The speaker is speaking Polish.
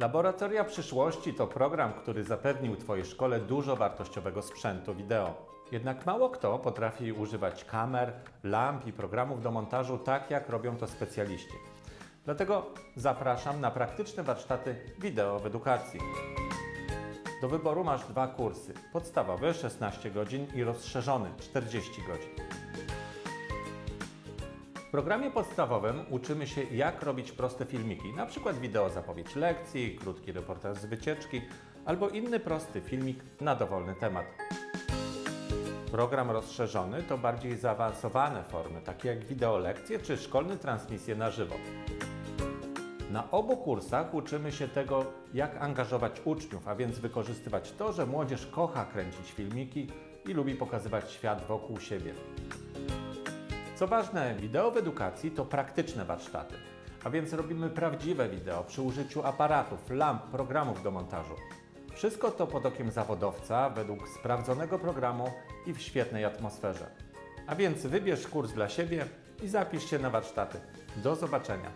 Laboratoria Przyszłości to program, który zapewnił Twojej szkole dużo wartościowego sprzętu wideo. Jednak mało kto potrafi używać kamer, lamp i programów do montażu tak, jak robią to specjaliści. Dlatego zapraszam na praktyczne warsztaty wideo w edukacji. Do wyboru masz dwa kursy: podstawowy 16 godzin i rozszerzony 40 godzin. W programie podstawowym uczymy się, jak robić proste filmiki, przykład wideo zapowiedź lekcji, krótki reportaż z wycieczki albo inny prosty filmik na dowolny temat. Program rozszerzony to bardziej zaawansowane formy, takie jak wideo lekcje czy szkolne transmisje na żywo. Na obu kursach uczymy się tego, jak angażować uczniów, a więc wykorzystywać to, że młodzież kocha kręcić filmiki i lubi pokazywać świat wokół siebie. Co ważne, wideo w edukacji to praktyczne warsztaty, a więc robimy prawdziwe wideo przy użyciu aparatów, lamp, programów do montażu. Wszystko to pod okiem zawodowca, według sprawdzonego programu i w świetnej atmosferze. A więc wybierz kurs dla siebie i zapisz się na warsztaty. Do zobaczenia!